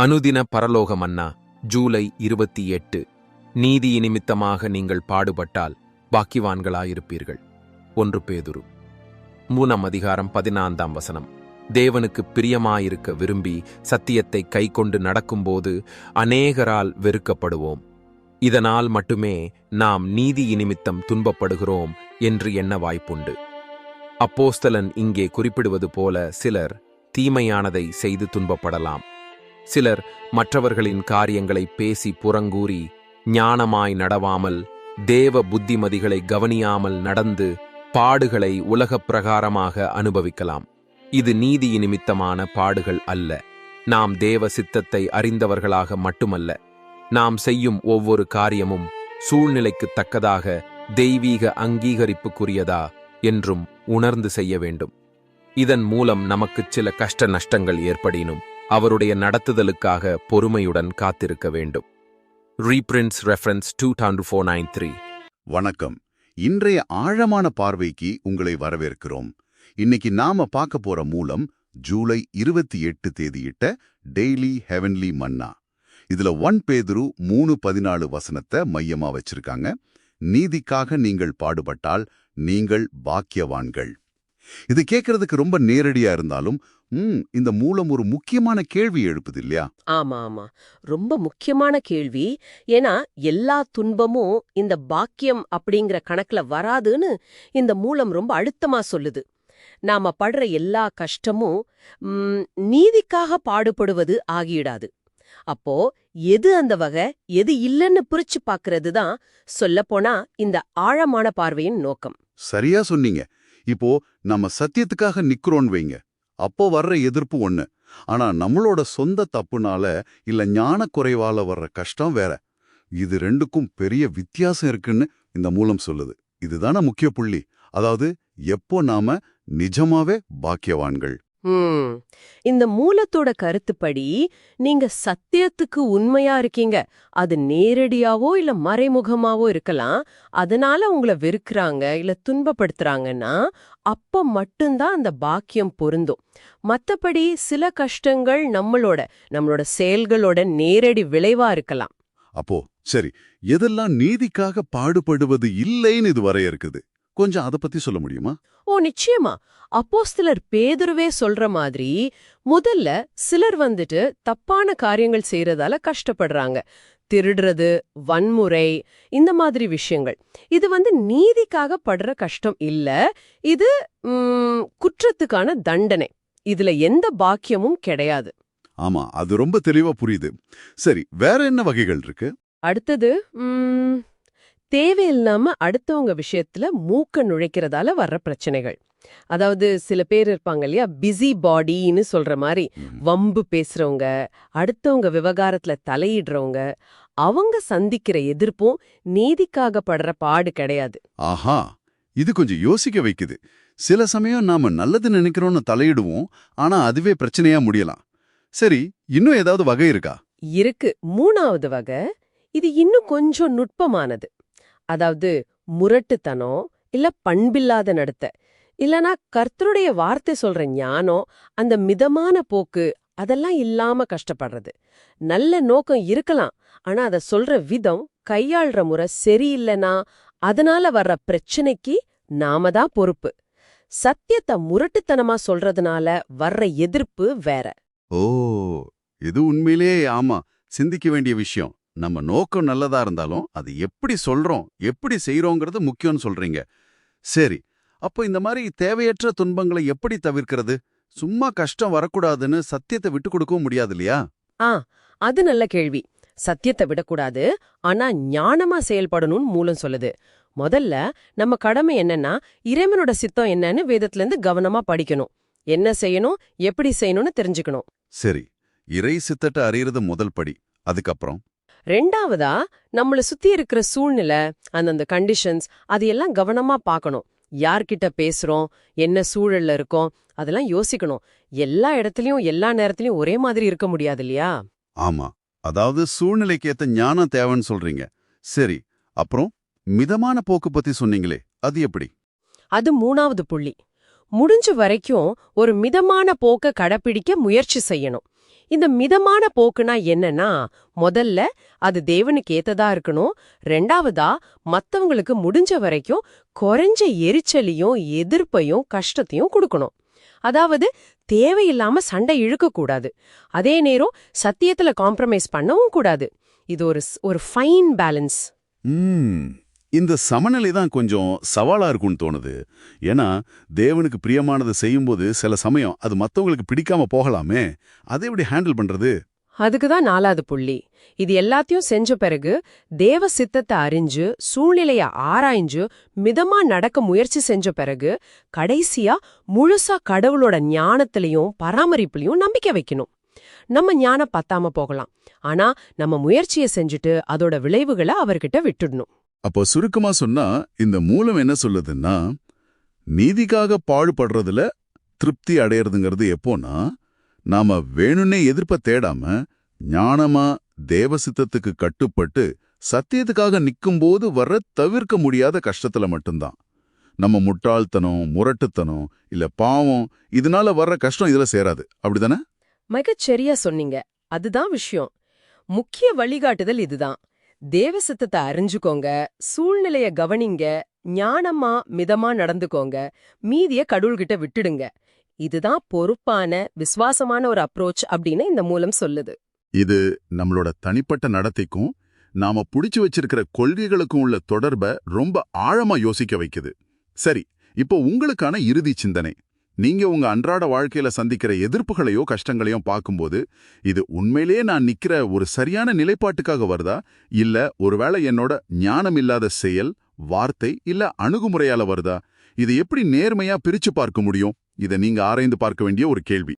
அனுதின பரலோக மன்னா ஜூலை இருபத்தி எட்டு. நீதி நிமித்தமாக நீங்கள் பாடுபட்டால் பாக்கிவான்களாயிருப்பீர்கள். ஒன்று பேதுரு. மூணாம் அதிகாரம் பதினான்காம் வசனம். தேவனுக்கு பிரியமாயிருக்க விரும்பி சத்தியத்தை கைக்கொண்டு நடக்கும்போது அநேகரால் வெறுக்கப்படுவோம். இதனால் மட்டுமே நாம் நீதி நிமித்தம் துன்பப்படுகிறோம் என்று எண்ண வாய்ப்புண்டு. அப்போஸ்தலன் இங்கே குறிப்பிடுவது போல சிலர் தீமையானதை செய்து துன்பப்படலாம். சிலர் மற்றவர்களின் காரியங்களை பேசி புறங்கூறி ஞானமாய் நடவாமல் தேவ புத்திமதிகளை கவனியாமல் நடந்து பாடுகளை உலகப் பிரகாரமாக அனுபவிக்கலாம். இது நீதி நிமித்தமான பாடுகள் அல்ல. நாம் தேவ சித்தத்தை அறிந்தவர்களாக மட்டுமல்ல. நாம் செய்யும் ஒவ்வொரு காரியமும் சூழ்நிலைக்கு தக்கதாக தெய்வீக அங்கீகரிப்புக்குரியதா என்றும் உணர்ந்து செய்ய வேண்டும். இதன் மூலம் நமக்குச் சில கஷ்ட நஷ்டங்கள் ஏற்படினும். அவருடைய நடத்துதலுக்காக பொறுமையுடன் காத்திருக்க வேண்டும். ரீப்ரின்ஸ் reference two thousand four nine three வணக்கம். இன்றைய ஆழமான பார்வைக்கு உங்களை வரவேற்கிறோம். இன்னைக்கு நாம பார்க்க போற மூலம் ஜூலை இருபத்தி எட்டு தேதியிட்ட டெய்லி ஹெவன்லி மன்னா இதுல ஒன் பேதுரு மூணு பதினாலு வசனத்தை மையமா வச்சிருக்காங்க. நீதிக்காக நீங்கள் பாடுபட்டால் நீங்கள் பாக்கியவான்கள். இது கேட்கறதுக்கு ரொம்ப நேரடியா இருந்தாலும் ம் இந்த மூலம் ஒரு முக்கியமான கேள்வி எழுப்புது இல்லையா? ஆமா ஆமா. ரொம்ப முக்கியமான கேள்வி. ஏன்னா எல்லா துன்பமும் இந்த பாக்கியம் அப்படிங்கிற கணக்குல வராதுன்னு இந்த மூலம் ரொம்ப அழுத்தமா சொல்லுது. நாம படுற எல்லா கஷ்டமும் நீதிக்காக பாடுபடுவது ஆகிடாது. அப்போ எது அந்த வகை எது இல்லைன்னு பிரிச்சு பார்க்கிறது தான் சொல்லப்போனா இந்த ஆழமான பார்வையின் நோக்கம். சரியா சொன்னீங்க. இப்போ நம்ம சத்தியத்துக்காக நிக்கிறோன்னு வைங்க. அப்போ வர்ற எதிர்ப்பு ஒண்ணு. ஆனா நம்மளோட சொந்த தப்புனால இல்ல ஞான குறைவால வர்ற கஷ்டம் வேற. இது ரெண்டுக்கும் பெரிய வித்தியாசம் இருக்குன்னு இந்த மூலம் சொல்லுது. இதுதான முக்கிய புள்ளி. அதாவது எப்போ நாம நிஜமாவே பாக்கியவான்கள்? இந்த மூலத்தோட கருத்துப்படி நீங்க சத்தியத்துக்கு உண்மையா இருக்கீங்க. அது நேரடியாவோ இல்ல மறைமுகமாவோ இருக்கலாம். அதனால உங்களை வெறுக்கிறாங்க இல்ல துன்பப்படுத்துறாங்கன்னா அப்ப மட்டும்தான் அந்த பாக்கியம் பொருந்தும். மத்தபடி சில கஷ்டங்கள் நம்மளோட நம்மளோட செயல்களோட நேரடி விளைவா இருக்கலாம். அப்போ சரி. எதெல்லாம் நீதிக்காக பாடுபடுவது இல்லைன்னு இது வரையறுக்குது? கொஞ்சம் அதை பத்தி சொல்ல முடியுமா? ஓ நிச்சயமா. அப்போஸ்தலர் பேதுருவே சொல்ற மாதிரி முதல்ல சிலர் வந்துட்டு தப்பான காரியங்கள் செய்யறதால கஷ்டப்படுறாங்க. திருடுறது வன்முறை இந்த மாதிரி விஷயங்கள். இது வந்து நீதிக்காக படுற கஷ்டம் இல்ல. இது குற்றத்துக்கான தண்டனை. இதுல எந்த பாக்கியமும் கிடையாது. ஆமா அது ரொம்ப தெளிவா புரியுது. சரி வேற என்ன வகைகள் இருக்கு? அடுத்தது தேவையில்லாம அடுத்தவங்க விஷயத்துல மூக்க நுழைக்கிறதால வர்ற பிரச்சனைகள். அதாவது சில பேர் இருப்பாங்க இல்லையா பிஸி பாடின்னு சொல்ற மாதிரி. வம்பு பேசுறவங்க அடுத்தவங்க விவகாரத்துல தலையிடுறவங்க அவங்க சந்திக்கிற எதிர்ப்பும் நீதிக்காக படுற பாடு கிடையாது. ஆஹா இது கொஞ்சம் யோசிக்க வைக்குது. சில சமயம் நாம நல்லது நினைக்கிறோம்னு தலையிடுவோம் ஆனா அதுவே பிரச்சனையா முடியலாம். சரி இன்னும் ஏதாவது வகை இருக்கா? இருக்கு. மூணாவது வகை இது இன்னும் கொஞ்சம் நுட்பமானது. அதாவது முரட்டுத்தனம் இல்ல பண்பில்லாத நடத்த. இல்லனா கர்த்தருடைய வார்த்தை சொல்ற ஞானம் அந்த மிதமான போக்கு அதெல்லாம் இல்லாம கஷ்டப்படுறது. நல்ல நோக்கம் இருக்கலாம் ஆனா அத சொல்ற விதம் கையாள்ற முறை சரியில்லைனா அதனால வர்ற பிரச்சனைக்கு நாம தான் பொறுப்பு. சத்தியத்தை முரட்டுத்தனமா சொல்றதுனால வர்ற எதிர்ப்பு வேற. ஓ இது உண்மையிலேயே ஆமா சிந்திக்க வேண்டிய விஷயம். நம்ம நோக்கம் நல்லதா இருந்தாலும் அது எப்படி சொல்றோம் எப்படி செய்றோங்கிறது முக்கியம்னு சொல்றீங்க. சரி அப்போ இந்த மாதிரி தேவையற்ற துன்பங்களை எப்படி தவிர்க்கிறது? சும்மா கஷ்டம் வரக்கூடாதுன்னு சத்தியத்தை விட்டு கொடுக்கவும் முடியாது இல்லையா ஆ அது நல்ல கேள்வி. சத்தியத்தை விடக்கூடாது ஆனா ஞானமா செயல்படணும்னு மூலம் சொல்லுது. முதல்ல நம்ம கடமை என்னன்னா இறைவனோட சித்தம் என்னன்னு வேதத்துல இருந்து கவனமா படிக்கணும். என்ன செய்யணும் எப்படி செய்யணும்னு தெரிஞ்சுக்கணும். சரி இறை சித்தத்தை அறியறது முதல் படி. அதுக்கப்புறம்? ரெண்டாவதா நம்மள சுத்தி இருக்கிற சூழ்நிலை அந்தந்த கண்டிஷன்ஸ் அது எல்லாம் கவனமா பார்க்கணும். யார்கிட்ட பேசுறோம் என்ன சூழல்ல இருக்கோம் அதெல்லாம் யோசிக்கணும். எல்லா இடத்துலயும் எல்லா நேரத்துலயும் ஒரே மாதிரி இருக்க முடியாது இல்லையா? ஆமா. அதாவது சூழ்நிலைக்கு ஏத்த ஞானம் தேவைன்னு சொல்றீங்க. சரி அப்புறம் மிதமான போக்கு பத்தி சொன்னீங்களே அது எப்படி? அது மூணாவது புள்ளி. முடிஞ்ச வரைக்கும் ஒரு மிதமான போக்க கடைப்பிடிக்க முயற்சி செய்யணும். இந்த மிதமான போக்குனா என்னன்னா முதல்ல அது தேவனுக்கு ஏத்ததா இருக்கணும். ரெண்டாவதா மத்தவங்களுக்கு முடிஞ்ச வரைக்கும் குறைஞ்ச எரிச்சலையும் எதிர்ப்பையும் கஷ்டத்தையும் கொடுக்கணும். அதாவது தேவையில்லாம சண்டை இழுக்கக்கூடாது. அதே நேரம் சத்தியத்துல காம்ப்ரமைஸ் பண்ணவும் கூடாது. இது ஒரு ஒரு ஃபைன் பேலன்ஸ் இந்த சமநிலை தான் கொஞ்சம் சவாலா இருக்கும்னு தோணுது. ஏன்னா தேவனுக்கு பிரியமானதை செய்யும்போது சில சமயம் அது மத்தவங்களுக்கு பிடிக்காம போகலாமே அதை எப்படி ஹேண்டில் பண்றது? அதுக்கு தான் நாலாவது புள்ளி. இது எல்லாத்தையும் செஞ்ச பிறகு தேவ சித்தத்தை அறிஞ்சு சூழ்நிலைய ஆராய்ஞ்சு மிதமா நடக்க முயற்சி செஞ்ச பிறகு கடைசியா முழுசா கடவுளோட ஞானத்திலையும் பராமரிப்புலயும் நம்பிக்கை வைக்கணும். நம்ம ஞானம் பத்தாம போகலாம். ஆனா நம்ம முயற்சியை செஞ்சுட்டு அதோட விளைவுகளை அவர்கிட்ட விட்டுடணும். அப்போ சுருக்கமா சொன்னா இந்த மூலம் என்ன சொல்லுதுன்னா நீதிக்காக பாடுபடுறதுல திருப்தி அடையிறதுங்கிறது எப்போனா நாம வேணும்னே எதிர்ப்ப தேடாம ஞானமா தேவசித்தத்துக்கு கட்டுப்பட்டு சத்தியத்துக்காக நிக்கும்போது வர்ற தவிர்க்க முடியாத கஷ்டத்துல மட்டும்தான். நம்ம முட்டாள்தனம் முரட்டுத்தனம் இல்ல பாவம் இதனால வர்ற கஷ்டம் இதுல சேராது. அப்படிதானே? மிகச்சரியா சொன்னீங்க. அதுதான் விஷயம். முக்கிய வழிகாட்டுதல் இதுதான். தேவசத்தத்தை அறிஞ்சுக்கோங்க சூழ்நிலைய கவனிங்க ஞானமா மிதமா நடந்துக்கோங்க மீதிய கடவுள்கிட்ட விட்டுடுங்க. இதுதான் பொறுப்பான விசுவாசமான ஒரு அப்ரோச் அப்படின்னு இந்த மூலம் சொல்லுது. இது நம்மளோட தனிப்பட்ட நடத்தைக்கும் நாம புடிச்சு வச்சிருக்கிற கொள்கைகளுக்கும் உள்ள தொடர்பை ரொம்ப ஆழமா யோசிக்க வைக்குது. சரி இப்போ உங்களுக்கான இறுதி சிந்தனை. நீங்க உங்க அன்றாட வாழ்க்கையில சந்திக்கிற எதிர்ப்புகளையோ கஷ்டங்களையோ பார்க்கும்போது இது உண்மையிலேயே நான் நிக்கிற ஒரு சரியான நிலைப்பாட்டுக்காக வருதா? இல்ல ஒருவேளை என்னோட ஞானம் இல்லாத செயல் வார்த்தை இல்ல அணுகுமுறையால வருதா? இது எப்படி நேர்மையா பிரிச்சு பார்க்க முடியும்? இதை நீங்க ஆராய்ந்து பார்க்க வேண்டிய ஒரு கேள்வி.